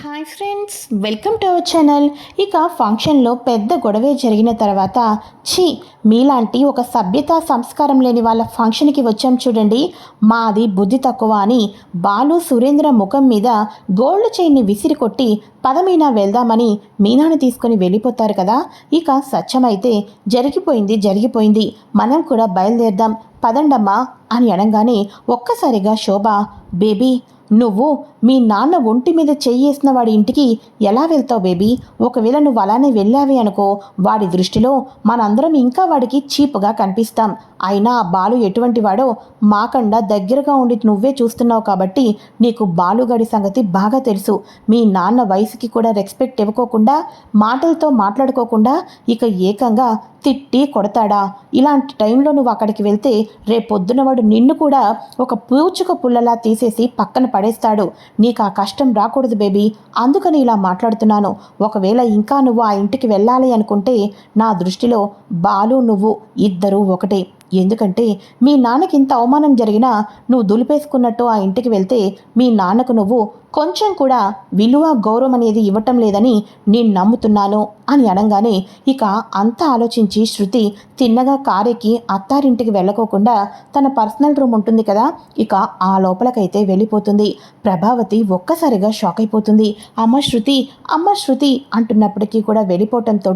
Hi friends welcome to our channel ఇక ఫంక్షన్లో పెద్ద గొడవే జరిగిన తర్వాత ఛీ మీలాంటి ఒక సభ్యత సంస్కారం లేని వాళ్ళ ఫంక్షన్కి వచ్చాం చూడండి. మాది బుద్ధి తక్కువ అని బాలు సురేంద్ర ముఖం మీద గోల్డ్ చైన్ని విసిరి కొట్టి పదమీనా వెళ్దామని మీనాను తీసుకొని వెళ్ళిపోతారు కదా. ఇక సత్యమైతే జరిగిపోయింది జరిగిపోయింది. మనం కూడా బయలుదేరదాం పదండమ్మా అని అనగానే ఒక్కసారిగా శోభ బేబీ నువ్వు మీ నాన్న ఒంటి మీద చెయ్యేసిన వాడి ఇంటికి ఎలా వెళ్తావు బేబీ? ఒకవేళ నువ్వు అలానే వెళ్ళావి అనుకో వాడి దృష్టిలో మనందరం ఇంకా వాడికి చీప్గా కనిపిస్తాం. అయినా ఆ బాలు ఎటువంటి వాడో మాకండా దగ్గరగా ఉండి నువ్వే చూస్తున్నావు కాబట్టి నీకు బాలుగడి సంగతి బాగా తెలుసు. మీ నాన్న వయసుకి కూడా రెస్పెక్ట్ ఇవ్వకోకుండా మాటలతో మాట్లాడుకోకుండా ఇక ఏకంగా తిట్టి కొడతాడా? ఇలాంటి టైంలో నువ్వు అక్కడికి వెళ్తే రేపొద్దున వాడు నిన్ను కూడా ఒక పూచుక పుల్లలా తీసేసి పక్కన పడేస్తాడు. నీకు ఆ కష్టం రాకూడదు బేబీ. అందుకని ఇలా మాట్లాడుతున్నాను. ఒకవేళ ఇంకా నువ్వు ఆ ఇంటికి వెళ్ళాలి అనుకుంటే నా దృష్టిలో బాలు నువ్వు ఇద్దరూ ఒకటే. ఎందుకంటే మీ నాన్నకి ఇంత అవమానం జరిగినా నువ్వు దులిపేసుకున్నట్టు ఆ ఇంటికి వెళ్తే మీ నాన్నకు నువ్వు కొంచెం కూడా విలువ గౌరవం అనేది ఇవ్వటం లేదని నేను నమ్ముతున్నాను అని అనగానే ఇక అంతా ఆలోచించి శృతి తిన్నగా కారెక్కి అత్తారింటికి వెళ్ళకోకుండా తన పర్సనల్ రూమ్ ఉంటుంది కదా ఇక ఆ లోపలకైతే వెళ్ళిపోతుంది. ప్రభావతి ఒక్కసారిగా షాక్ అయిపోతుంది. అమ్మ శృతి అమ్మ శృతి అంటున్నప్పటికీ కూడా వెళ్ళిపోవటంతో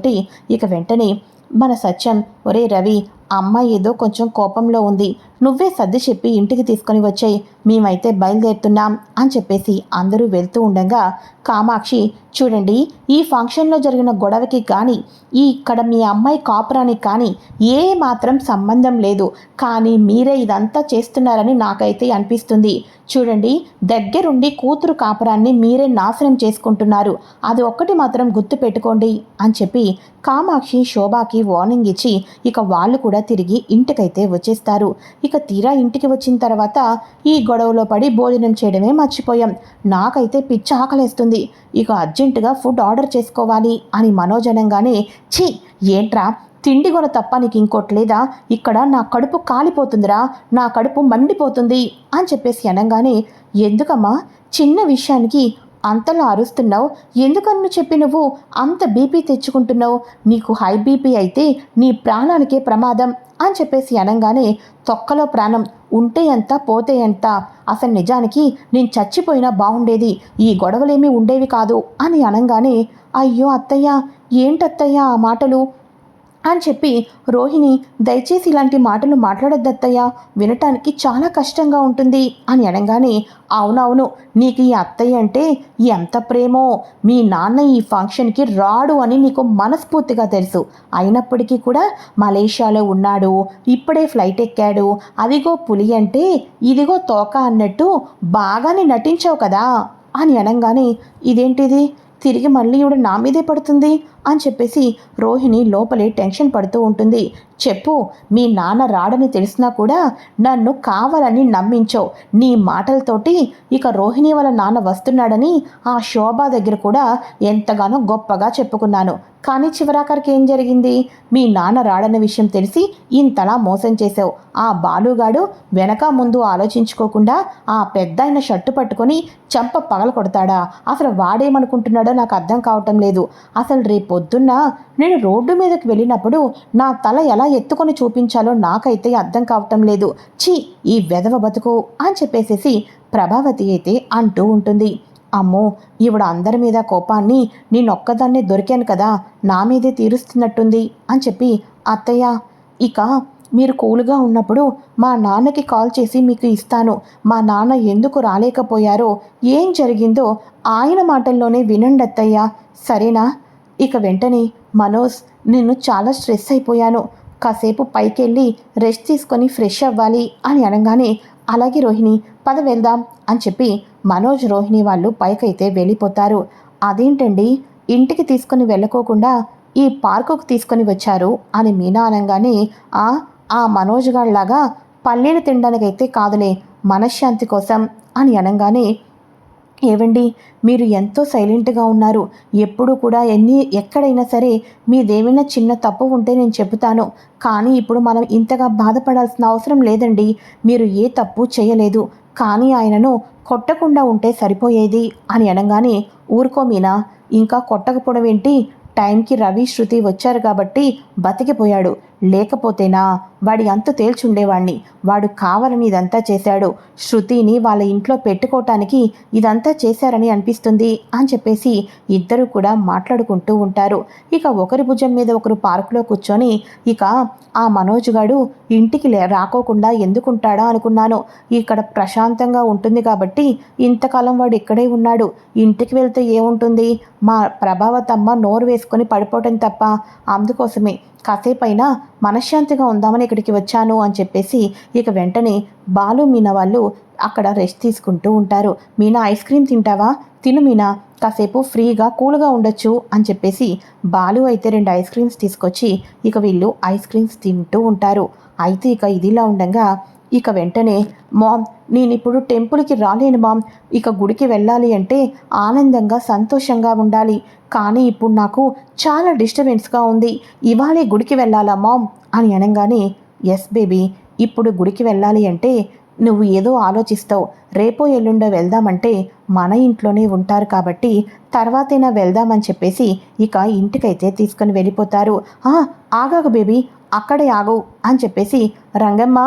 ఇక వెంటనే మన సత్యం ఒరే రవి అమ్మాయి ఏదో కొంచెం కోపంలో ఉంది. నువ్వే సర్ది చెప్పి ఇంటికి తీసుకొని వచ్చాయి. మేమైతే బయలుదేరుతున్నాం అని చెప్పేసి అందరూ వెళ్తూ ఉండగా కామాక్షి చూడండి ఈ ఫంక్షన్లో జరిగిన గొడవకి కానీ ఈ ఇక్కడ మీ అమ్మాయి కాపురానికి కానీ ఏ మాత్రం సంబంధం లేదు. కానీ మీరే ఇదంతా చేస్తున్నారని నాకైతే అనిపిస్తుంది. చూడండి దగ్గరుండి కూతురు కాపురాన్ని మీరే నాశనం చేసుకుంటున్నారు. అది ఒక్కటి మాత్రం గుర్తు పెట్టుకోండి అని చెప్పి కామాక్షి శోభాకి వార్నింగ్ ఇచ్చి ఇక వాళ్ళు కూడా తిరిగి ఇంటికైతే వచ్చేస్తారు. ఇక తీరా ఇంటికి వచ్చిన తర్వాత ఈ గొడవలో పడి భోజనం చేయడమే మర్చిపోయాం. నాకైతే పిచ్చి ఆకలేస్తుంది. ఇక అర్జెంటుగా ఫుడ్ ఆర్డర్ చేసుకోవాలి అని మనోజనంగానే ఛీ! ఏంట్రా? తిండి కొన తప్ప నీకు ఇంకోటి లేదా? ఇక్కడ నా కడుపు కాలిపోతుందిరా. నా కడుపు మండిపోతుంది అని చెప్పేసి అనగానే ఎందుకమ్మా? చిన్న విషయానికి అంతలా అరుస్తున్నావు? ఎందుకన్ను చెప్పి నువ్వు అంత బీపీ తెచ్చుకుంటున్నావు? నీకు హై బీపీ అయితే నీ ప్రాణానికే ప్రమాదం అని చెప్పేసి అనగానే తొక్కలో ప్రాణం ఉంటే ఎంత పోతే ఎంత? అసలు నిజానికి నేను చచ్చిపోయినా బాగుండేది. ఈ గొడవలేమీ ఉండేవి కాదు అని అనగానే అయ్యో అత్తయ్య ఏంటత్తయ్య ఆ మాటలు? అని చెప్పి రోహిణి దయచేసి ఇలాంటి మాటలు మాట్లాడొద్దత్తయ్య. వినటానికి చాలా కష్టంగా ఉంటుంది అని అనగానే అవునవును నీకు ఈ అత్తయ్య అంటే ఎంత ప్రేమో. మీ నాన్న ఈ ఫంక్షన్కి రాడు అని నీకు మనస్ఫూర్తిగా తెలుసు. అయినప్పటికీ కూడా మలేషియాలో ఉన్నాడు ఇప్పుడే ఫ్లైట్ ఎక్కాడు. అదిగో పులి అంటే ఇదిగో తోక అన్నట్టు బాగానే నటించావు కదా అని అనగానే ఇదేంటిది? తిరిగి మళ్ళీ ఇవిడ నా మీదే పడుతుంది? అని చెప్పేసి రోహిణి లోపలే టెన్షన్ పడుతూ ఉంటుంది. చెప్పు మీ నాన్న రాడని తెలిసినా కూడా నన్ను కావాలని నమ్మించావు. నీ మాటలతోటి ఇక రోహిణి వాళ్ళ నాన్న వస్తున్నాడని ఆ శోభ దగ్గర కూడా ఎంతగానో గొప్పగా చెప్పుకున్నాను. కానీ చివరాఖరికి ఏం జరిగింది? మీ నాన్న రాడన్న విషయం తెలిసి ఇంతలా మోసం చేసావు ఆ బాలుగాడు వెనక ముందు ఆలోచించుకోకుండా ఆ పెద్ద ఆయన షర్టు పట్టుకొని చంప పగల కొడతాడా అసలు వాడేమనుకుంటున్నాడో నాకు అర్థం కావటం లేదు. అసలు పొద్దున్న నేను రోడ్డు మీదకి వెళ్ళినప్పుడు నా తల ఎలా ఎత్తుకొని చూపించాలో నాకైతే అర్థం కావటం లేదు. ఛీ ఈ వెధవ బతుకు అని చెప్పేసేసి ప్రభావతి అయితే అంటూ ఉంటుంది. అమ్మో ఈవిడ అందరి మీద కోపాన్ని నేనొక్కదాన్నే దొరికాను కదా నా మీదే తీరుస్తున్నట్టుంది అని చెప్పి అత్తయ్య ఇక మీరు కూలుగా ఉన్నప్పుడు మా నాన్నకి కాల్ చేసి మీకు ఇస్తాను. మా నాన్న ఎందుకు రాలేకపోయారో ఏం జరిగిందో ఆయన మాటల్లోనే వినండి అత్తయ్య సరేనా? ఇక వెంటనే మనోజ్ నేను చాలా స్ట్రెస్ అయిపోయాను. కాసేపు పైకెళ్ళి రెస్ట్ తీసుకొని ఫ్రెష్ అవ్వాలి అని అనగానే అలాగే రోహిణి పద వెళ్దాం అని చెప్పి మనోజ్ రోహిణి వాళ్ళు పైకైతే వెళ్ళిపోతారు. అదేంటండి? ఇంటికి తీసుకొని వెళ్ళకోకుండా ఈ పార్కుకు తీసుకొని వచ్చారు అని మీనా అనగానే ఆ ఆ మనోజ్ గారిలాగా పల్లీలు తినడానికైతే కాదులే మనశ్శాంతి కోసం అని అనగానే ఏవండి? మీరు ఎంతో సైలెంట్గా ఉన్నారు. ఎప్పుడు కూడా ఎన్ని ఎక్కడైనా సరే మీదేమైనా చిన్న తప్పు ఉంటే నేను చెబుతాను. కానీ ఇప్పుడు మనం ఇంతగా బాధపడాల్సిన అవసరం లేదండి. మీరు ఏ తప్పు చేయలేదు. కానీ ఆయనను కొట్టకుండా ఉంటే సరిపోయేది అని అనగానే ఊరుకో మీనా. ఇంకా కొట్టకపోవడం ఏంటి? టైంకి రవి శృతి వచ్చారు కాబట్టి బతికిపోయాడు. లేకపోతేనా? వాడి అంతు తేల్చుండేవాణ్ణి. వాడు కావాలని ఇదంతా చేశాడు. శృతిని వాళ్ళ ఇంట్లో పెట్టుకోవటానికి ఇదంతా చేశారని అనిపిస్తుంది అని చెప్పేసి ఇద్దరు కూడా మాట్లాడుకుంటూ ఉంటారు. ఇక ఒకరి భుజం మీద ఒకరు పార్కులో కూర్చొని ఇక ఆ మనోజ్ గాడు ఇంటికి లే రాకోకుండా ఎందుకుంటాడా అనుకున్నాను. ఇక్కడ ప్రశాంతంగా ఉంటుంది కాబట్టి ఇంతకాలం వాడు ఇక్కడే ఉన్నాడు. ఇంటికి వెళ్తే ఏముంటుంది? మా ప్రభావతమ్మ నోరు వేసుకొని పడిపోవటం తప్ప అందుకోసమే. కాసేపైనా మనశ్శాంతిగా ఉందామని ఇక్కడికి వచ్చాను అని చెప్పేసి ఇక వెంటనే బాలు మీనా వాళ్ళు అక్కడ రెస్ట్ తీసుకుంటూ ఉంటారు. మీనా ఐస్ క్రీమ్ తింటావా? తిను మీనా. కాసేపు ఫ్రీగా కూల్గా ఉండొచ్చు అని చెప్పేసి బాలు అయితే రెండు ఐస్ క్రీమ్స్ తీసుకొచ్చి ఇక వీళ్ళు ఐస్ క్రీమ్స్ తింటూ ఉంటారు. అయితే ఇక ఇదిలా ఉండగా ఇక వెంటనే మామ్ నేను ఇప్పుడు టెంపుల్కి రాలేను మామ్. ఇక గుడికి వెళ్ళాలి అంటే ఆనందంగా సంతోషంగా ఉండాలి. కానీ ఇప్పుడు నాకు చాలా డిస్టర్బెన్స్గా ఉంది. ఇవాళే గుడికి వెళ్ళాలా మామ్? అని అనగానే ఎస్ బేబీ ఇప్పుడు గుడికి వెళ్ళాలి అంటే నువ్వు ఏదో ఆలోచిస్తావు. రేపో ఎల్లుండో వెళ్దామంటే మన ఇంట్లోనే ఉంటారు కాబట్టి తర్వాతైనా వెళ్దామని చెప్పేసి ఇక ఇంటికైతే తీసుకుని వెళ్ళిపోతారు. ఆగాగు బేబీ అక్కడే ఆగు అని చెప్పేసి రంగమ్మ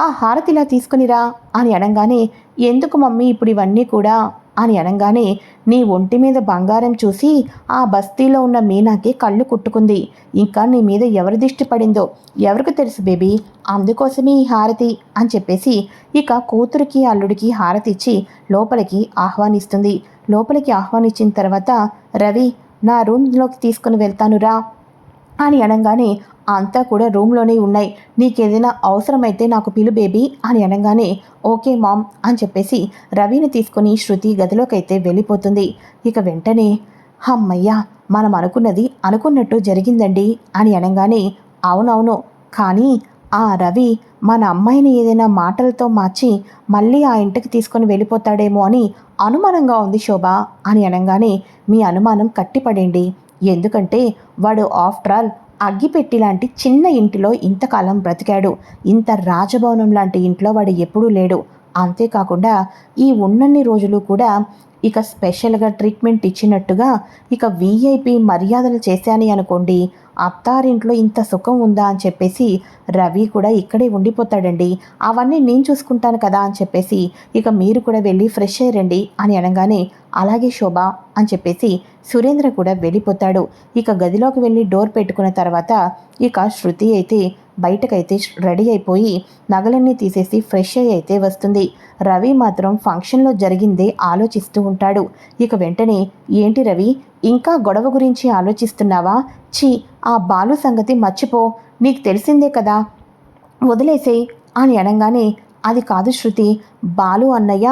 ఆ హారతిలా తీసుకునిరా అని అనగానే ఎందుకు మమ్మీ ఇప్పుడు ఇవన్నీ కూడా? అని అనగానే నీ ఒంటి మీద బంగారం చూసి ఆ బస్తీలో ఉన్న మీనాకి కళ్ళు కుట్టుకుంది. ఇంకా నీ మీద ఎవరి దిష్టి పడిందో ఎవరికి తెలుసు బేబీ? అందుకోసమే ఈ హారతి. అని చెప్పేసి ఇక కూతురికి అల్లుడికి హారతి ఇచ్చి లోపలికి ఆహ్వానిస్తుంది. లోపలికి ఆహ్వానించిన తర్వాత రవి నా రూమ్లోకి తీసుకుని వెళ్తాను రా అని అనగానే అంతా కూడా రూమ్లోనే ఉన్నాయి. నీకేదైనా అవసరమైతే నాకు పిలు బేబీ అని అనగానే ఓకే మామ్ అని చెప్పేసి రవిని తీసుకొని శృతి గదిలోకైతే వెళ్ళిపోతుంది. ఇక వెంటనే హమ్మయ్యా మనం అనుకున్నది అనుకున్నట్టు జరిగిందండి అని అనగానే అవునవును. కానీ ఆ రవి మన అమ్మాయిని ఏదైనా మాటలతో మార్చి మళ్ళీ ఆ ఇంటికి తీసుకొని వెళ్ళిపోతాడేమో అని అనుమానంగా ఉంది శోభ అని అనగానే మీ అనుమానం కట్టిపడండి ఎందుకంటే వాడు ఆఫ్టర్ ఆల్ అగ్గిపెట్టి లాంటి చిన్న ఇంటిలో ఇంతకాలం బ్రతికాడు. ఇంత రాజభవనం లాంటి ఇంట్లో వాడు ఎప్పుడూ లేడు. అంతేకాకుండా ఈ ఉన్నన్ని రోజులు కూడా ఇక స్పెషల్గా ట్రీట్మెంట్ ఇచ్చినట్టుగా ఇక వీఐపీ మర్యాదలు చేశాని అనుకోండి. అత్తారింట్లో ఇంత సుఖం ఉందా అని చెప్పేసి రవి కూడా ఇక్కడే ఉండిపోతాడండి. అవన్నీ నేను చూసుకుంటాను కదా అని చెప్పేసి ఇక మీరు కూడా వెళ్ళి ఫ్రెష్ అయ్యండి అని అనగానే అలాగే శోభ అని చెప్పేసి సురేంద్ర కూడా వెళ్ళిపోతాడు. ఇక గదిలోకి వెళ్ళి డోర్ పెట్టుకున్న తర్వాత ఇక శృతి అయితే బయటకైతే రెడీ అయిపోయి నగలన్నీ తీసేసి ఫ్రెష్ అయ్యి అయితే వస్తుంది. రవి మాత్రం ఫంక్షన్లో జరిగిందే ఆలోచిస్తూ ఉంటాడు. ఇక వెంటనే ఏంటి రవి ఇంకా గొడవ గురించి ఆలోచిస్తున్నావా? ఛీ ఆ బాలు సంగతి మర్చిపో. నీకు తెలిసిందే కదా. వదిలేసే అని అనగానే అది కాదు శృతి. బాలు అన్నయ్య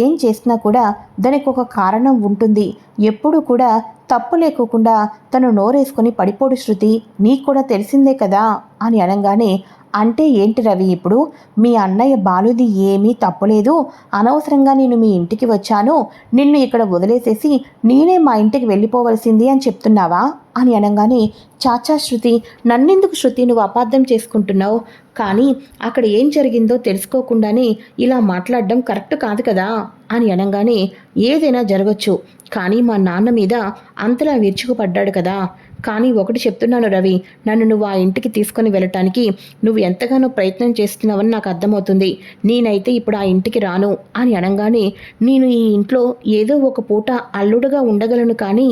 ఏం చేసినా కూడా దానికి ఒక కారణం ఉంటుంది. ఎప్పుడు కూడా తప్పు లేకోకుండా తను నోరేసుకుని పడిపోడు శృతి నీకు కూడా తెలిసిందే కదా అని అనగానే అంటే ఏంటి రవి ఇప్పుడు? మీ అన్నయ్య బాలుది ఏమీ తప్పులేదు. అనవసరంగా నేను మీ ఇంటికి వచ్చాను. నిన్ను ఇక్కడ వదిలేసేసి నేనే మా ఇంటికి వెళ్ళిపోవలసింది అని చెప్తున్నావా? అని అనగానే చాచా శృతి నన్నెందుకు శృతి నువ్వు అపార్థం చేసుకుంటున్నావు? కానీ అక్కడ ఏం జరిగిందో తెలుసుకోకుండానే ఇలా మాట్లాడడం కరెక్ట్ కాదు కదా? అని అనగానే ఏదైనా జరగచ్చు. కానీ మా నాన్న మీద అంతలా విరుచుకుపడ్డాడు కదా? కానీ ఒకటి చెప్తున్నాను రవి నన్ను నువ్వు ఆ ఇంటికి తీసుకొని వెళ్ళటానికి నువ్వు ఎంతగానో ప్రయత్నం చేస్తున్నావని నాకు అర్థమవుతుంది. నేనైతే ఇప్పుడు ఆ ఇంటికి రాను అని అనగానే నేను ఈ ఇంట్లో ఏదో ఒక పూట అల్లుడుగా ఉండగలను కానీ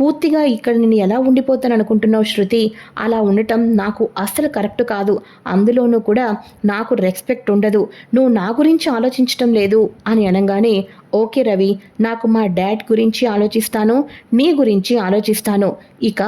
పూర్తిగా ఇక్కడ నేను ఎలా ఉండిపోతాను అనుకుంటున్నావు శృతి? అలా ఉండటం నాకు అస్సలు కరెక్ట్ కాదు. అందులోనూ కూడా నాకు రెస్పెక్ట్ ఉండదు. నువ్వు నా గురించి ఆలోచించటం లేదు అని అనగానే ఓకే రవి నాకు మా డాడ్ గురించి ఆలోచిస్తాను నీ గురించి ఆలోచిస్తాను. ఇక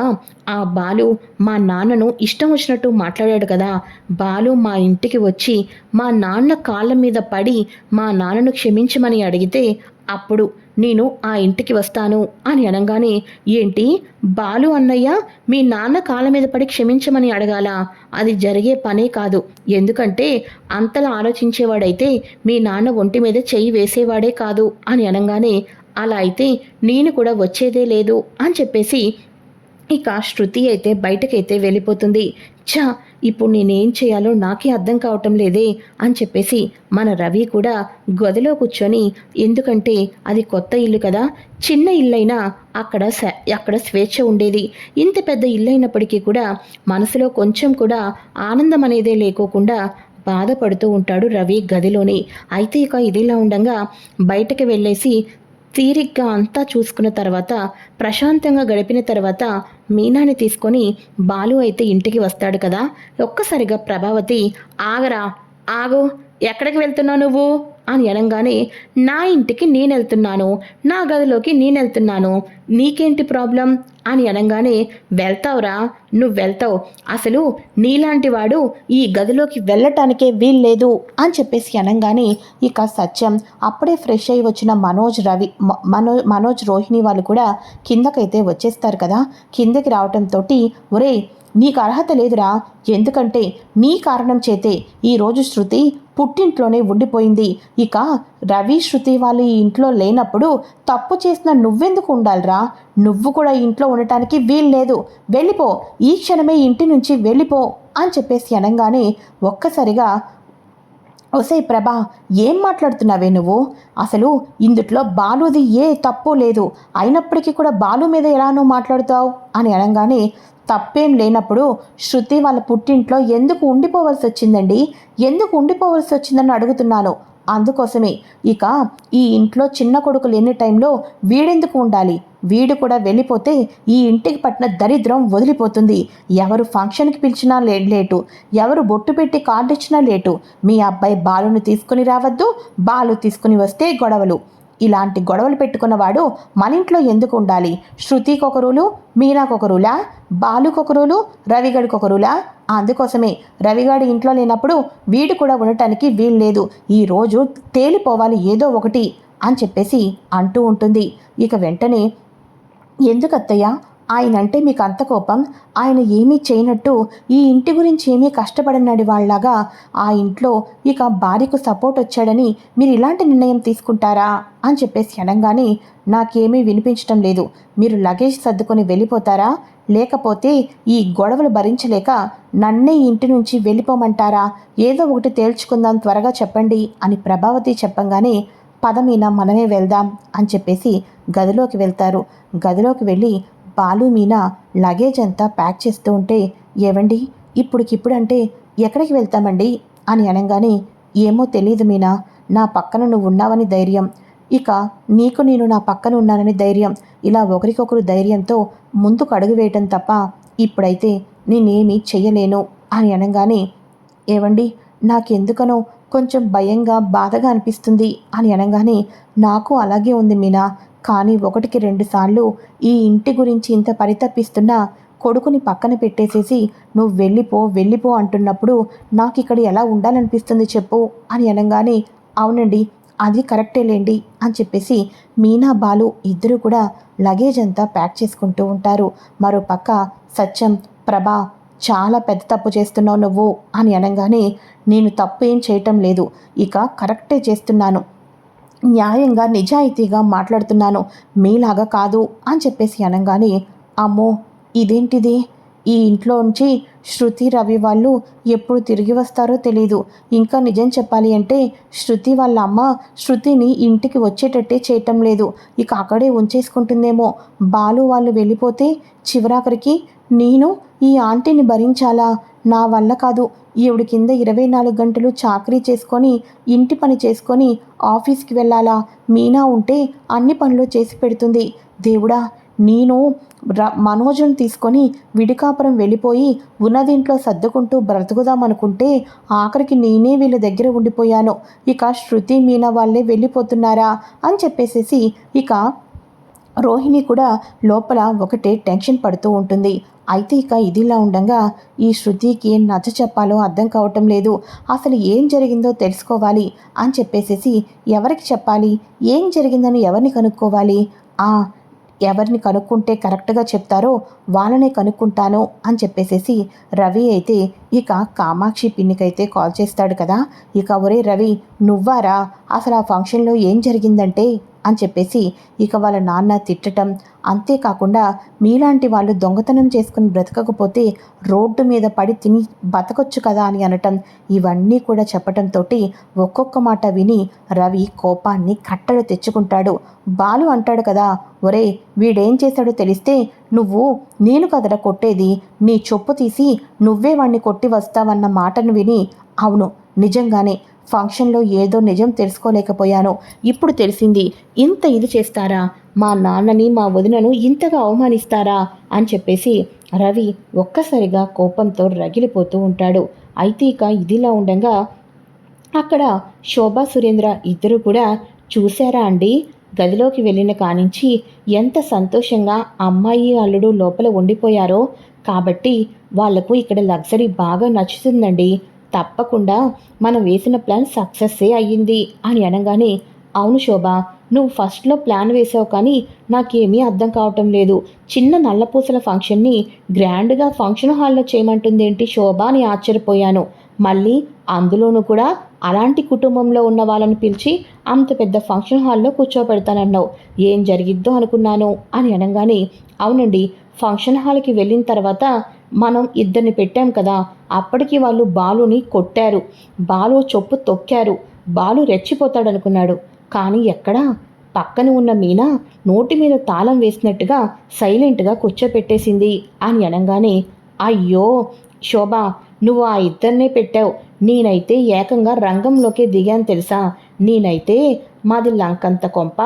ఆ బాలు మా నాన్నను ఇష్టం వచ్చినట్టు మాట్లాడాడు కదా. బాలు మా ఇంటికి వచ్చి మా నాన్న కాళ్ళ మీద పడి మా నాన్నను క్షమించమని అడిగితే అప్పుడు నేను ఆ ఇంటికి వస్తాను అని అనగానే ఏంటి? బాలు అన్నయ్య మీ నాన్న కాళ్ళ మీద పడి క్షమించమని అడగాల? అది జరిగే పనే కాదు. ఎందుకంటే అంతలా ఆలోచించేవాడైతే మీ నాన్న ఒంటి మీద చెయ్యి వేసేవాడే కాదు అని అనగానే అలా అయితే నేను కూడా వచ్చేదే లేదు అని చెప్పేసి ఇక శృతి అయితే బయటకైతే వెళ్ళిపోతుంది. చా ఇప్పుడు నేనేం చేయాలో నాకే అర్థం కావటం లేదే అని చెప్పేసి మన రవి కూడా గదిలో కూర్చొని ఎందుకంటే అది కొత్త ఇల్లు కదా చిన్న ఇల్లైనా అక్కడ అక్కడ స్వేచ్ఛ ఉండేది. ఇంత పెద్ద ఇల్లు అయినప్పటికీ కూడా మనసులో కొంచెం కూడా ఆనందం అనేదే లేకోకుండా బాధపడుతూ ఉంటాడు రవి గదిలోని. అయితే ఇక ఇదిలా ఉండగా బయటకు వెళ్ళేసి తీరిగ్గా అంతా చూసుకున్న తర్వాత ప్రశాంతంగా గడిపిన తర్వాత మీనాని తీసుకొని బాలు అయితే ఇంటికి వస్తాడు కదా. ఒక్కసారిగా ప్రభావతి ఆగరా ఆగు ఎక్కడికి వెళ్తున్నావు నువ్వు? అని అనగానే నా ఇంటికి నేను వెళ్తున్నాను నా గదిలోకి నేను వెళ్తున్నాను నీకేంటి ప్రాబ్లం? అని అనగానే వెళ్తావురా నువ్వు వెళ్తావు. అసలు నీలాంటి వాడు ఈ గదిలోకి వెళ్ళటానికే వీల్లేదు అని చెప్పేసి అనగానే ఇక సత్యం అప్పుడే ఫ్రెష్ అయ్యి వచ్చిన మనోజ్ రవి మ- మనో మనోజ్ రోహిణి వాళ్ళు కూడా కిందకైతే వచ్చేస్తారు కదా. కిందకి రావటంతో ఒరే నీకు అర్హత లేదురా. ఎందుకంటే నీ కారణం చేతే ఈరోజు శృతి పుట్టింట్లోనే ఉండిపోయింది. ఇక రవి శృతి వాళ్ళు ఈ ఇంట్లో లేనప్పుడు తప్పు చేసిన నువ్వెందుకు ఉండాలిరా? నువ్వు కూడా ఇంట్లో ఉండటానికి వీల్లేదు వెళ్ళిపో. ఈ క్షణమే ఇంటి నుంచి వెళ్ళిపో అని చెప్పేసి అనగానే ఒక్కసారిగా ఒసే ప్రభా ఏం మాట్లాడుతున్నావే నువ్వు? అసలు ఇందుట్లో బాలుది ఏ తప్పు లేదు. అయినప్పటికీ కూడా బాలు మీద ఎలా నువ్వు మాట్లాడుతావు? అని అనగానే తప్పేం లేనప్పుడు శృతి వాళ్ళ పుట్టింట్లో ఎందుకు ఉండిపోవలసి వచ్చిందండి? ఎందుకు ఉండిపోవలసి వచ్చిందని అడుగుతున్నాను. అందుకోసమే ఇక ఈ ఇంట్లో చిన్న కొడుకు లేని టైంలో వీడెందుకు ఉండాలి? వీడు కూడా వెళ్ళిపోతే ఈ ఇంటికి పట్టిన దరిద్రం వదిలిపోతుంది. ఎవరు ఫంక్షన్కి పిలిచినా లే లేటు. ఎవరు బొట్టు పెట్టి కార్డు ఇచ్చినా లేటు. మీ అబ్బాయి బాలుని తీసుకుని రావద్దు బాలు తీసుకుని వస్తే గొడవలు. ఇలాంటి గొడవలు పెట్టుకున్నవాడు మన ఇంట్లో ఎందుకు ఉండాలి? శృతికి ఒక రూలు మీనాకు ఒక రూలా బాలుకు ఒక రూలు రవిగడికి ఒక రూలా? అందుకోసమే రవిగాడి ఇంట్లో లేనప్పుడు వీడు కూడా ఉండటానికి వీలు లేదు. ఈరోజు తేలిపోవాలి ఏదో ఒకటి అని చెప్పేసి అంటూ ఉంటుంది. ఇక వెంటనే ఎందుకు అత్తయ్య ఆయన అంటే మీకు అంత కోపం. ఆయన ఏమీ చేయనట్టు ఈ ఇంటి గురించి ఏమీ కష్టపడినాడు వాళ్ళలాగా ఆ ఇంట్లో ఇక భార్యకు సపోర్ట్ వచ్చాడని మీరు ఇలాంటి నిర్ణయం తీసుకుంటారా? అని చెప్పేసి అనగానే నాకేమీ వినిపించటం లేదు. మీరు లగేజ్ సర్దుకొని వెళ్ళిపోతారా? లేకపోతే ఈ గొడవలు భరించలేక నన్నే ఇంటి నుంచి వెళ్ళిపోమంటారా? ఏదో ఒకటి తేల్చుకుందాం త్వరగా చెప్పండి అని ప్రభావతి చెప్పంగానే పదమీన మనమే వెళ్దాం అని చెప్పేసి గదిలోకి వెళ్తారు. గదిలోకి వెళ్ళి బాలు మీనా లగేజ్ అంతా ప్యాక్ చేస్తూ ఉంటే ఏవండి? ఇప్పుడుకిప్పుడు అంటే ఎక్కడికి వెళ్తామండి? అని అనగానే ఏమో తెలియదు మీనా నా పక్కన నువ్వు ఉన్నావని ధైర్యం. ఇక నీకు నేను నా పక్కన ఉన్నానని ధైర్యం. ఇలా ఒకరికొకరు ధైర్యంతో ముందుకు అడుగు వేయటం తప్ప ఇప్పుడైతే నేనేమీ చెయ్యలేను. అని అనగానే ఏవండి? నాకెందుకనో కొంచెం భయంగా బాధగా అనిపిస్తుంది. అని అనగానే నాకు అలాగే ఉంది మీనా. కానీ ఒకటికి రెండుసార్లు ఈ ఇంటి గురించి ఇంత పరితపిస్తున్నా కొడుకుని పక్కన పెట్టేసేసి నువ్వు వెళ్ళిపో వెళ్ళిపో అంటున్నప్పుడు నాకు ఇక్కడ ఎలా ఉండాలనిపిస్తుంది చెప్పు అని అనగానే అవునండి అది కరెక్టే లేండి అని చెప్పేసి మీనా బాలు ఇద్దరు కూడా లగేజ్ అంతా ప్యాక్ చేసుకుంటూ ఉంటారు. మరో పక్క సత్యం ప్రభా చాలా పెద్ద తప్పు చేస్తున్నావు నువ్వు అని అనగానే నేను తప్పు ఏం చేయటం లేదు ఇక కరెక్టే చేస్తున్నాను. న్యాయంగా నిజాయితీగా మాట్లాడుతున్నాను. మీలాగా కాదు అని చెప్పేసి అనగానే అమ్మో! ఇదేంటిది? ఈ ఇంట్లో నుంచి శృతి రవి వాళ్ళు ఎప్పుడు తిరిగి వస్తారో తెలీదు. ఇంకా నిజం చెప్పాలి అంటే శృతి వాళ్ళ అమ్మ శృతిని ఇంటికి వచ్చేటట్టే చేయటం లేదు. ఇక అక్కడే ఉంచేసుకుంటుందేమో. బాలు వాళ్ళు వెళ్ళిపోతే చివరాఖరికి నేను ఈ ఆంటీని భరించాలా? నా వల్ల కాదు. ఈవిడ కింద ఇరవై నాలుగు గంటలు చాకరీ చేసుకొని ఇంటి పని చేసుకొని ఆఫీస్కి వెళ్ళాలా? మీనా ఉంటే అన్ని పనులు చేసి పెడుతుంది. దేవుడా నేను ర తీసుకొని విడికాపురం వెళ్ళిపోయి ఉన్నదింట్లో సర్దుకుంటూ బ్రతుకుదామనుకుంటే ఆఖరికి నేనే వీళ్ళ దగ్గర ఉండిపోయాను. ఇక శృతి మీనా వాళ్ళే వెళ్ళిపోతున్నారా? అని చెప్పేసేసి ఇక రోహిణి కూడా లోపల ఒకటే టెన్షన్ పడుతూ ఉంటుంది. అయితే ఇక ఇదిలా ఉండగా ఈ శృతికి నచ్చ చెప్పాలో అర్థం కావటం లేదు. అసలు ఏం జరిగిందో తెలుసుకోవాలి అని చెప్పేసేసి ఎవరికి చెప్పాలి? ఏం జరిగిందని ఎవరిని కనుక్కోవాలి? ఆ ఎవరిని కనుక్కుంటే కరెక్ట్గా చెప్తారో వాళ్ళనే కనుక్కుంటాను అని చెప్పేసేసి రవి అయితే ఇక కామాక్షి పిన్నికైతే కాల్ చేస్తాడు కదా. ఇక ఒరే రవి నువ్వారా? అసలు ఆ ఫంక్షన్లో ఏం జరిగిందంటే అని చెప్పేసి ఇక వాళ్ళ నాన్న తిట్టటం అంతేకాకుండా మీలాంటి వాళ్ళు దొంగతనం చేసుకుని బ్రతకకపోతే రోడ్డు మీద పడి తిని బతకొచ్చు కదా అని అనటం. ఇవన్నీ కూడా చెప్పటంతో ఒక్కొక్క మాట విని రవి కోపాన్ని కట్టలు తెచ్చుకుంటాడు. బాలు అంటాడు కదా ఒరే వీడేం చేశాడో తెలిస్తే నువ్వు నేను కదరా కొట్టేది నీ చొప్పు తీసి నువ్వే వాణ్ణి కొట్టి వస్తావన్న మాటను విని అవును నిజంగానే ఫంక్షన్లో ఏదో నిజం తెలుసుకోలేకపోయాను. ఇప్పుడు తెలిసింది ఇంత ఇది చేస్తారా? మా నాన్నని మా వదినను ఇంతగా అవమానిస్తారా? అని చెప్పేసి రవి ఒక్కసారిగా కోపంతో రగిలిపోతూ ఉంటాడు. అయితే ఇక ఇదిలా ఉండగా అక్కడ శోభా సురేంద్ర ఇద్దరు కూడా చూశారా అండి? గదిలోకి వెళ్ళిన కానించి ఎంత సంతోషంగా అమ్మాయి అల్లుడు లోపల ఉండిపోయారో. కాబట్టి వాళ్ళకు ఇక్కడ లగ్జరీ బాగా నచ్చుతుందండి. తప్పకుండా మనం వేసిన ప్లాన్ సక్సెస్సే అయ్యింది అని అనగానే అవును శోభ నువ్వు ఫస్ట్లో ప్లాన్ వేసావు కానీ నాకేమీ అర్థం కావటం లేదు. చిన్న నల్లపూసల ఫంక్షన్ని గ్రాండ్గా ఫంక్షన్ హాల్లో చేయమంటుందేంటి శోభ అని ఆశ్చర్యపోయాను. మళ్ళీ అందులోనూ కూడా అలాంటి కుటుంబంలో ఉన్న వాళ్ళని పిలిచి అంత పెద్ద ఫంక్షన్ హాల్లో కూర్చోబెడతానన్నావు. ఏం జరిగిద్దో అనుకున్నాను అని అనగానే అవునండి ఫంక్షన్ హాల్కి వెళ్ళిన తర్వాత మనం ఇద్దరిని పెట్టాం కదా అప్పటికి వాళ్ళు బాలుని కొట్టారు. బాలు చొప్పు తొక్కారు. బాలు రెచ్చిపోతాడనుకున్నాడు. కానీ ఎక్కడా? పక్కన ఉన్న మీనా నోటి మీద తాళం వేసినట్టుగా సైలెంట్గా కూర్చోపెట్టేసింది అని అనగానే అయ్యో! శోభ నువ్వు ఆ ఇద్దరినే పెట్టావు. నేనైతే ఏకంగా రంగంలోకి దిగాను తెలుసా? నేనైతే మాది లంకంత కొంప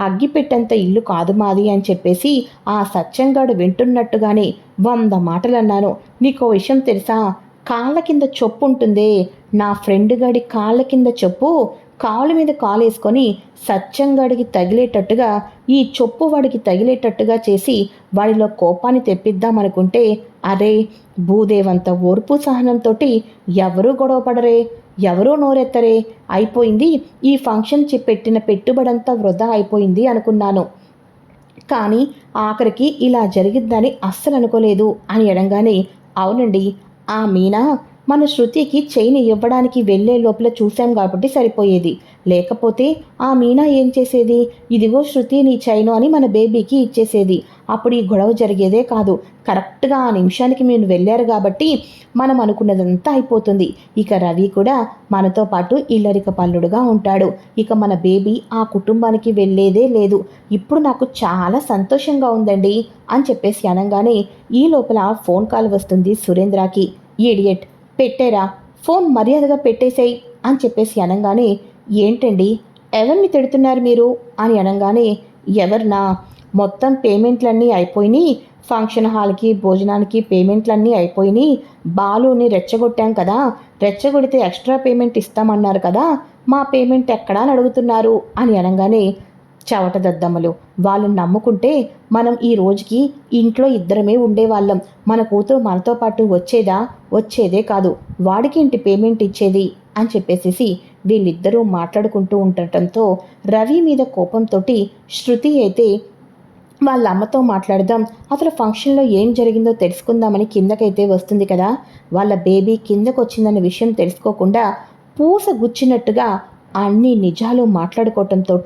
అగ్గిపెట్టంత ఇల్లు కాదు మాది అని చెప్పేసి ఆ సత్యంగాడు వింటున్నట్టుగానే వంద మాటలు అన్నాను విషయం తెలుసా? కాళ్ళ కింద చొప్పు ఉంటుందే నా ఫ్రెండ్ గడి కాళ్ళ కింద చెప్పు కాలు మీద కాలేసుకొని సత్యంగాడికి తగిలేటట్టుగా ఈ చొప్పు వాడికి తగిలేటట్టుగా చేసి వాడిలో కోపాన్ని తెప్పిద్దామనుకుంటే అరే భూదేవంత ఓర్పు సహనంతో ఎవరూ గొడవపడరే ఎవరూ నోరెత్తరే అయిపోయింది. ఈ ఫంక్షన్ పెట్టిన పెట్టుబడంతా వృధా అయిపోయింది అనుకున్నాను. కానీ ఆఖరికి ఇలా జరిగిద్దని అస్సలు అనుకోలేదు అని ఎడంగానే అవునండి ఆ మీనా? మన శృతికి చైన్ ఇవ్వడానికి వెళ్ళే లోపల చూశాం కాబట్టి సరిపోయేది. లేకపోతే ఆ మీనా ఏం చేసేది? ఇదిగో శృతి నీ చైను అని మన బేబీకి ఇచ్చేసేది. అప్పుడు ఈ గొడవ జరిగేదే కాదు. కరెక్ట్గా ఆ నిమిషానికి మీరు వెళ్ళారు కాబట్టి మనం అనుకున్నదంతా అయిపోతుంది. ఇక రవి కూడా మనతో పాటు ఇల్లరిక పల్లుడుగా ఉంటాడు. ఇక మన బేబీ ఆ కుటుంబానికి వెళ్ళేదే లేదు. ఇప్పుడు నాకు చాలా సంతోషంగా ఉందండి అని చెప్పేసి అనగానే ఈ లోపల ఫోన్ కాల్ వస్తుంది సురేంద్రకి. ఈడియట్ పెట్టారా. ఫోన్ మర్యాదగా పెట్టేసేయ్ అని చెప్పేసి అనగానే ఏంటండి? ఎవరిని తిడుతున్నారు మీరు? అని అనగానే ఎవరినా? మొత్తం పేమెంట్లన్నీ అయిపోయినాయి. ఫంక్షన్ హాల్కి భోజనానికి పేమెంట్లన్నీ అయిపోయినాయి. బాలుని రెచ్చగొట్టాం కదా. రెచ్చగొడితే ఎక్స్ట్రా పేమెంట్ ఇస్తామన్నారు కదా. మా పేమెంట్ ఎక్కడా అని అడుగుతున్నారు. అని అనగానే చవట దద్దమ్మలు. వాళ్ళు నమ్ముకుంటే మనం ఈ రోజుకి ఇంట్లో ఇద్దరమే ఉండేవాళ్ళం. మన కూతురు మనతో పాటు వచ్చేదా? వచ్చేదే కాదు. వాడికి ఇంటి పేమెంట్ ఇచ్చేది? అని చెప్పేసేసి వీళ్ళిద్దరూ మాట్లాడుకుంటూ ఉండటంతో రవి మీద కోపంతో శృతి అయితే వాళ్ళ అమ్మతో మాట్లాడదాం అసలు ఫంక్షన్లో ఏం జరిగిందో తెలుసుకుందామని కిందకైతే వస్తుంది కదా? వాళ్ళ బేబీ కిందకు వచ్చిందన్న విషయం తెలుసుకోకుండా పూస గుచ్చినట్టుగా అన్ని నిజాలు మాట్లాడుకోవటంతో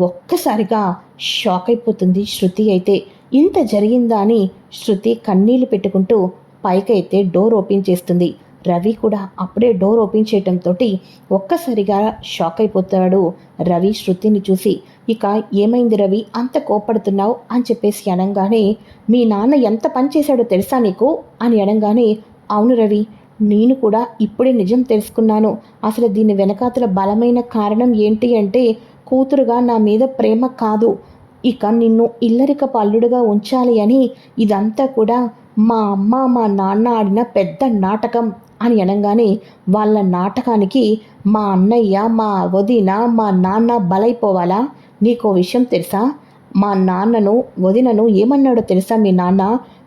ఒక్కసారిగా షాక్ అయిపోతుంది శృతి అయితే. ఇంత జరిగిందా అని శృతి కన్నీళ్ళు పెట్టుకుంటూ పైకైతే డోర్ ఓపెన్ చేస్తుంది. రవి కూడా అప్పుడే డోర్ ఓపెన్ చేయటంతో ఒక్కసారిగా షాక్ అయిపోతాడు రవి శృతిని చూసి. ఇక ఏమైంది రవి? అంత కోపడుతున్నావు? అని చెప్పేసి అనగానే మీ నాన్న ఎంత పని చేశాడో తెలుసా నీకు? అని అనగానే అవును రవి నేను కూడా ఇప్పుడే నిజం తెలుసుకున్నాను. అసలు దీని వెనకాతల బలమైన కారణం ఏంటి అంటే కూతురుగా నా మీద ప్రేమ కాదు. ఇక నిన్ను ఇల్లరిక పల్లుడుగా ఉంచాలి అని ఇదంతా కూడా మా అమ్మ మా నాన్న ఆడిన పెద్ద నాటకం అని అనగానే వాళ్ళ నాటకానికి మా అన్నయ్య మా వదిన మా నాన్న బలైపోవాలా? నీకో విషయం తెలుసా? మా నాన్నను వదినను ఏమన్నాడో తెలుసా మీ నాన్న?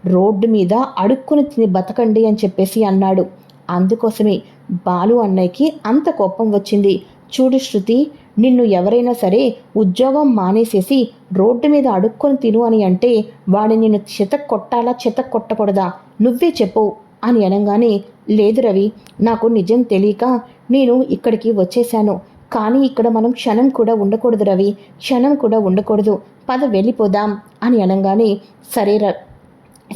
రోడ్డు మీద అడుక్కుని తిని బతకండి అని చెప్పేసి అన్నాడు. అందుకోసమే బాలు అన్నయ్యకి అంత కోపం వచ్చింది. చూడు శృతి నిన్ను ఎవరైనా సరే ఉద్యోగం మానేసేసి రోడ్డు మీద అడుక్కొని తిను అని అంటే వాడిని నిన్ను చెత కొట్టాలా చెత కొట్టకూడదా? నువ్వే చెప్పు అని అనగానే లేదు రవి నాకు నిజం తెలియక నేను ఇక్కడికి వచ్చేశాను. కానీ ఇక్కడ మనం క్షణం కూడా ఉండకూడదు రవి క్షణం కూడా ఉండకూడదు. పద వెళ్ళిపోదాం అని అనగానే సరే ర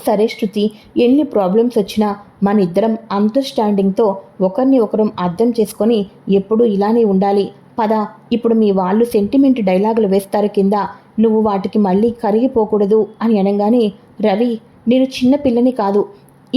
సరే శృతి ఎన్ని ప్రాబ్లమ్స్ వచ్చినా మన ఇద్దరం అండర్స్టాండింగ్తో ఒకరిని ఒకరం అర్థం చేసుకొని ఎప్పుడూ ఇలానే ఉండాలి. పద. ఇప్పుడు మీ వాళ్ళు సెంటిమెంట్ డైలాగులు వేస్తారు కింద. నువ్వు వాటికి మళ్ళీ కరిగిపోకూడదు అని అనగానే రవి నేను చిన్న పిల్లని కాదు.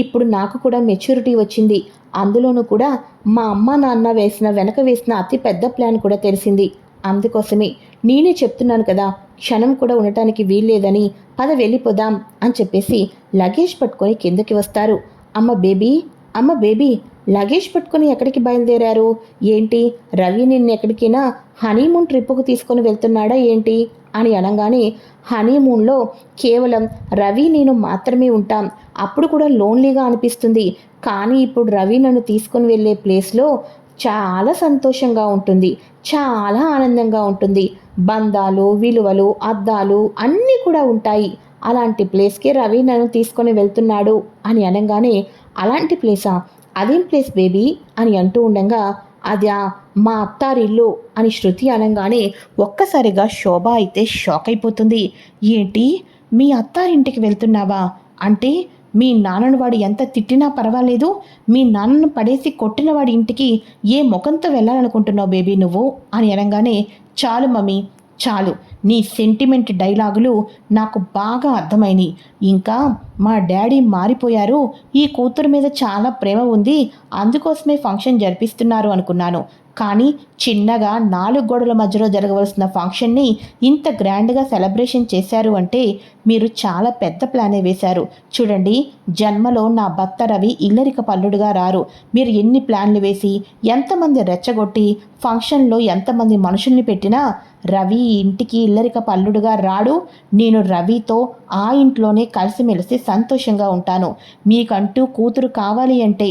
ఇప్పుడు నాకు కూడా మెచ్యూరిటీ వచ్చింది. అందులోనూ కూడా మా అమ్మ నాన్న వేసిన వెనక వేసిన అతి పెద్ద ప్లాన్ కూడా తెలిసింది. అందుకోసమే నేనే చెప్తున్నాను కదా క్షణం కూడా ఉండటానికి వీల్లేదని. పద వెళ్ళిపోదాం అని చెప్పేసి లగేజ్ పట్టుకొని కిందకి వస్తారు. అమ్మ బేబీ అమ్మ బేబీ లగేజ్ పట్టుకొని ఎక్కడికి బయలుదేరారు? ఏంటి? రవి నిన్ను ఎక్కడికైనా హనీమూన్ ట్రిప్కు తీసుకొని వెళ్తున్నాడా ఏంటి? అని అనగానే హనీమూన్లో కేవలం రవి నేను మాత్రమే ఉంటాం. అప్పుడు కూడా లోన్లీగా అనిపిస్తుంది. కానీ ఇప్పుడు రవి నన్ను తీసుకొని వెళ్ళే ప్లేస్లో చాలా సంతోషంగా ఉంటుంది. చాలా ఆనందంగా ఉంటుంది. బంధాలు విలువలు అద్దాలు అన్నీ కూడా ఉంటాయి. అలాంటి ప్లేస్కి రవి నన్ను తీసుకొని వెళ్తున్నాడు అని అనగానే అలాంటి ప్లేసా? అదేం ప్లేస్ బేబీ అని అంటూ ఉండగా అదా మా అత్తారిల్లు అని శృతి అనగానే ఒక్కసారిగా శోభ అయితే షాక్ అయిపోతుంది. ఏంటి? మీ అత్తారింటికి వెళ్తున్నావా? అంటే మీ నాన్నను వాడు ఎంత తిట్టినా పర్వాలేదు. మీ నాన్నను పడేసి కొట్టిన వాడి ఇంటికి ఏ ముఖంతో వెళ్ళాలనుకుంటున్నావు బేబీ నువ్వు? అని అనగానే చాలు మమ్మీ చాలు. నీ సెంటిమెంట్ డైలాగులు నాకు బాగా అర్థమైనవి ఇంకా మా డాడీ మారిపోయారు. ఈ కూతురు మీద చాలా ప్రేమ ఉంది. అందుకోసమే ఫంక్షన్ జరిపిస్తున్నారు అనుకున్నాను. కానీ చిన్నగా నాలుగు గోడల మధ్యలో జరగవలసిన ఫంక్షన్ని ఇంత గ్రాండ్గా సెలబ్రేషన్ చేశారు అంటే మీరు చాలా పెద్ద ప్లానే వేశారు. చూడండి జన్మలో నా భర్త రవి ఇల్లరిక పల్లుడుగా రారు. మీరు ఎన్ని ప్లాన్లు వేసి ఎంతమంది రెచ్చగొట్టి ఫంక్షన్లో ఎంతమంది మనుషుల్ని పెట్టినా రవి ఇంటికి ఇల్లరిక పల్లుడుగా రాడు. నేను రవితో ఆ ఇంట్లోనే కలిసిమెలిసి సంతోషంగా ఉంటాను. మీకంటూ కూతురు కావాలి అంటే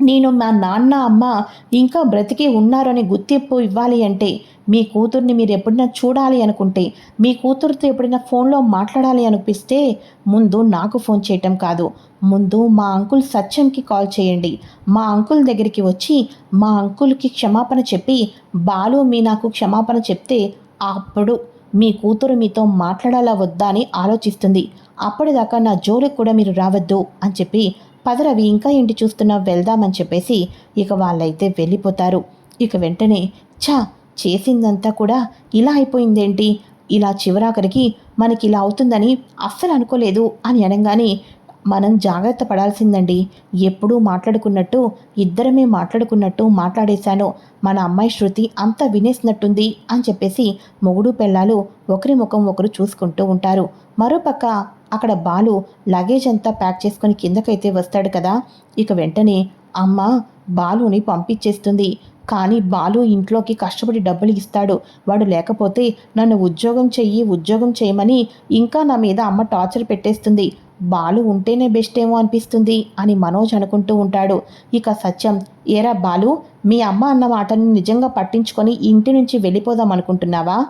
నేను మా నాన్న అమ్మ ఇంకా బ్రతికి ఉన్నారని గుర్తింపు ఇవ్వాలి అంటే మీ కూతుర్ని మీరు ఎప్పుడైనా చూడాలి అనుకుంటే మీ కూతురుతో ఎప్పుడైనా ఫోన్లో మాట్లాడాలి అనిపిస్తే ముందు నాకు ఫోన్ చేయటం కాదు. ముందు మా అంకుల్ సత్యంకి కాల్ చేయండి. మా అంకుల్ దగ్గరికి వచ్చి మా అంకుల్కి క్షమాపణ చెప్పి బాలు మీ నాకు క్షమాపణ చెప్తే అప్పుడు మీ కూతురు మీతో మాట్లాడాలా వద్దా అని ఆలోచిస్తుంది. అప్పటిదాకా నా జోలికి కూడా మీరు రావద్దు అని చెప్పి పదరవి ఇంకా ఏంటి చూస్తున్నా వెళ్దామని చెప్పేసి ఇక వాళ్ళైతే వెళ్ళిపోతారు. ఇక వెంటనే ఛా చేసిందంతా కూడా ఇలా అయిపోయిందేంటి? ఇలా చివరాఖరికి మనకి ఇలా అవుతుందని అస్సలు అనుకోలేదు అని అనగానే మనం జాగ్రత్త పడాల్సిందండి. ఎప్పుడూ మాట్లాడుకున్నట్టు ఇద్దరమే మాట్లాడుకున్నట్టు మాట్లాడేశాను. మన అమ్మాయి శృతి అంత వినేసినట్టుంది అని చెప్పేసి మొగుడు పెళ్ళాలు ఒకరి ముఖం ఒకరు చూసుకుంటూ ఉంటారు. మరోపక్క అక్కడ బాలు లగేజ్ అంతా ప్యాక్ చేసుకొని కిందకైతే వస్తాడు కదా. ఇక వెంటనే అమ్మ బాలుని పంపించేస్తుంది. కానీ బాలు ఇంట్లోకి కష్టపడి డబ్బులు ఇస్తాడు. వాడు లేకపోతే నన్ను ఉద్యోగం చెయ్యి ఉద్యోగం చేయమని ఇంకా నా మీద అమ్మ టార్చర్ పెట్టేస్తుంది. బాలు ఉంటేనే బెస్ట్ ఏమో అనిపిస్తుంది అని మనోజ్ అనుకుంటూ ఉంటాడు. ఇక సత్యం ఏరా బాలు మీ అమ్మ అన్న మాటను నిజంగా పట్టించుకొని ఇంటి నుంచి వెళ్ళిపోదాం అనుకుంటున్నావా?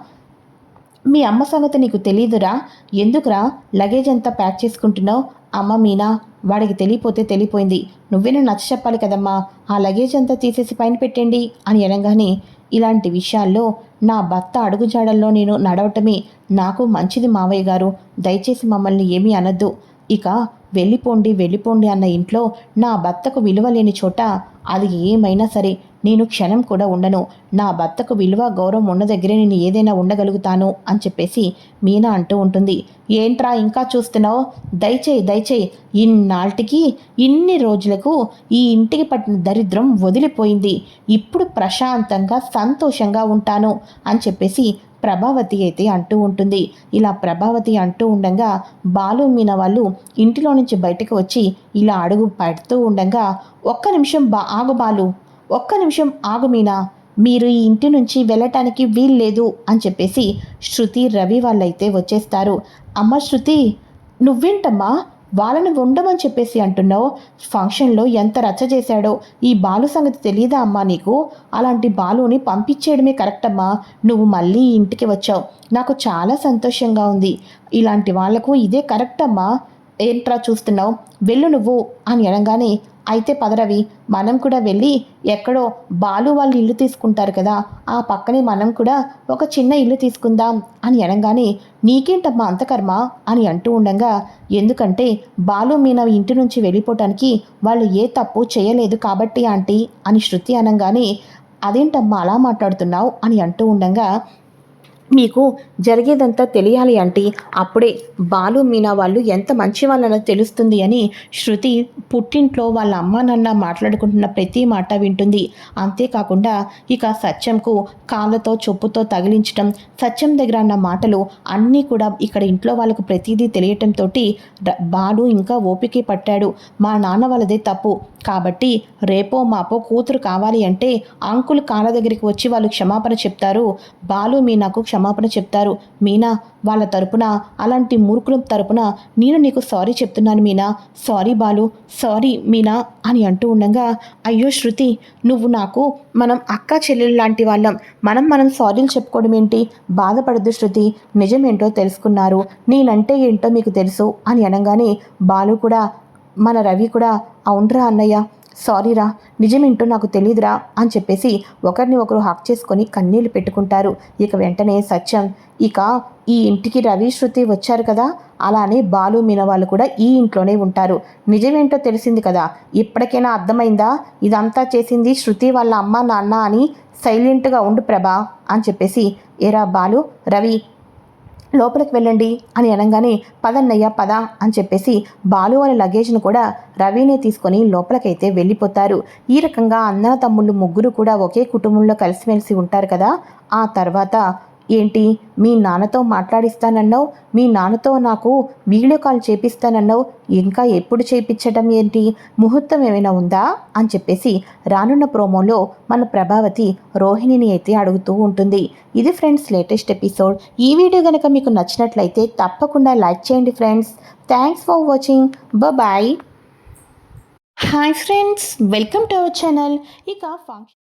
మీ అమ్మ సంగతి నీకు తెలీదురా? ఎందుకురా? లగేజ్ అంతా ప్యాక్ చేసుకుంటున్నావు? అమ్మ మీనా వాడికి తెలియపోతే తెలియపోయింది నువ్వేనా నచ్చ చెప్పాలి కదమ్మా. ఆ లగేజ్ అంతా తీసేసి పైన పెట్టండి అని అనగానే ఇలాంటి విషయాల్లో నా భర్త అడుగుజాడల్లో నేను నడవటమే నాకు మంచిది మావయ్య గారు. దయచేసి మమ్మల్ని ఏమీ అనద్దు. ఇక వెళ్ళిపోండి వెళ్ళిపోండి అన్న ఇంట్లో నా భర్తకు విలువ లేని చోట అది ఏమైనా సరే నేను క్షణం కూడా ఉండను. నా భర్తకు విలువ గౌరవం ఉన్న దగ్గరే నేను ఏదైనా ఉండగలుగుతాను అని చెప్పేసి మీనా అంటూ ఉంటుంది. ఏంట్రా ఇంకా చూస్తున్నావు? దయచేయి దయచేయి. ఇన్నాటికి ఇన్ని రోజులకు ఈ ఇంటికి పట్టిన దరిద్రం వదిలిపోయింది. ఇప్పుడు ప్రశాంతంగా సంతోషంగా ఉంటాను అని చెప్పేసి ప్రభావతి అయితే అంటూ ఉంటుంది. ఇలా ప్రభావతి అంటూ ఉండగా బాలు మీన వాళ్ళు ఇంటిలో నుంచి బయటకు వచ్చి ఇలా అడుగు పెడుతూ ఉండగా ఒక్క నిమిషం బా ఆగు బాలు. ఒక్క నిమిషం ఆగు మీనా. మీరు ఈ ఇంటి నుంచి వెళ్ళటానికి వీల్లేదు అని చెప్పేసి శృతి రవి వాళ్ళైతే వచ్చేస్తారు. అమ్మ శృతి నువ్వేంటమ్మా? వాళ్ళని ఉండమని చెప్పేసి అంటున్నావు. ఫంక్షన్లో ఎంత రచ్చ చేశాడో. ఈ బాలు సంగతి తెలియదా అమ్మా నీకు? అలాంటి బాలుని పంపించేయడమే కరెక్ట్ అమ్మా. నువ్వు మళ్ళీ ఇంటికి వచ్చావు. నాకు చాలా సంతోషంగా ఉంది. ఇలాంటి వాళ్ళకు ఇదే కరెక్ట్ అమ్మా. ఏంట్రా చూస్తున్నావు? వెళ్ళు నువ్వు అని అనగానే అయితే పదరవి మనం కూడా వెళ్ళి ఎక్కడో బాలు వాళ్ళు ఇల్లు తీసుకుంటారు కదా ఆ పక్కనే మనం కూడా ఒక చిన్న ఇల్లు తీసుకుందాం అని అనగానే నీకేంటమ్మా అంతకర్మ అని అంటూ ఉండగా ఎందుకంటే బాలు మీన ఇంటి నుంచి వెళ్ళిపోవటానికి వాళ్ళు ఏ తప్పు చేయలేదు కాబట్టి ఆంటీ అని శృతి అనగానే అదేంటమ్మా అలా మాట్లాడుతున్నావు? అని అంటూ ఉండగా మీకు జరిగేదంతా తెలియాలి అంటే అప్పుడే బాలు మీనా వాళ్ళు ఎంత మంచి వాళ్ళనో తెలుస్తుంది అని శృతి పుట్టింట్లో వాళ్ళ అమ్మ నాన్న మాట్లాడుకుంటున్న ప్రతి మాట వింటుంది. అంతేకాకుండా ఇక సత్యంకు కాళ్ళతో చొప్పుతో తగిలించటం సత్యం దగ్గర అన్న మాటలు అన్నీ కూడా ఇక్కడ ఇంట్లో వాళ్ళకు ప్రతిదీ తెలియటంతో బాలు ఇంకా ఓపిక పట్టాడు. మా నాన్న వాళ్ళదే తప్పు. కాబట్టి రేపో మాపో కూతురు కావాలి అంటే అంకుల్ కాళ్ళ దగ్గరికి వచ్చి వాళ్ళు క్షమాపణ చెప్తారు. బాలు మీ నాకు క్షమాపణ చెప్తారు. మీనా వాళ్ళ తరపున అలాంటి మూర్ఖుల తరపున నేను నీకు సారీ చెప్తున్నాను మీనా. సారీ బాలు సారీ మీనా అని అంటూ ఉండగా అయ్యో శృతి నువ్వు నాకు మనం అక్క చెల్లెలు లాంటి వాళ్ళం. మనం మనం సారీలు చెప్పుకోవడం ఏంటి? బాధపడద్దు శృతి నిజమేంటో తెలుసుకున్నారు. నేనంటే ఏంటో మీకు తెలుసు అని అనగానే బాలు కూడా మన రవి కూడా అవునరా అన్నయ్య? సారీరా నిజమేంటో నాకు తెలియదురా అని చెప్పేసి ఒకరిని ఒకరు హాక్ చేసుకొని కన్నీళ్ళు పెట్టుకుంటారు. ఇక వెంటనే సత్యం ఇక ఈ ఇంటికి రవి శృతి వచ్చారు కదా? అలానే బాలు మీన వాళ్ళు కూడా ఈ ఇంట్లోనే ఉంటారు. నిజమేంటో తెలిసింది కదా? ఇప్పటికైనా అర్థమైందా? ఇదంతా చేసింది శృతి వాళ్ళ అమ్మ నాన్న అని సైలెంట్గా ఉండు ప్రభా అని చెప్పేసి ఏరా బాలు రవి లోపలికి వెళ్ళండి అని అనగానే పదన్నయ్య పద అని చెప్పేసి బాలు అనే లగేజ్ను కూడా రవినే తీసుకొని లోపలికైతే వెళ్ళిపోతారు. ఈ రకంగా అన్న తమ్ముళ్ళు ముగ్గురు కూడా ఒకే కుటుంబంలో కలిసిమెలిసి ఉంటారు కదా ఆ తర్వాత ఏంటి? మీ నాన్నతో మాట్లాడిస్తానన్నావు? మీ నాన్నతో నాకు వీడియో కాల్ చేపిస్తానన్నావు? ఇంకా ఎప్పుడు చేయించడం ఏంటి? ముహూర్తం ఏమైనా ఉందా? అని చెప్పేసి రానున్న ప్రోమోలో మన ప్రభావతి రోహిణిని అయితే అడుగుతూ ఉంటుంది. ఇది ఫ్రెండ్స్ లేటెస్ట్ ఎపిసోడ్. ఈ వీడియో కనుక మీకు నచ్చినట్లయితే తప్పకుండా లైక్ చేయండి friends. Thanks for watching. Bye hi friends. Welcome to our channel. ఇక ఫంక్షన్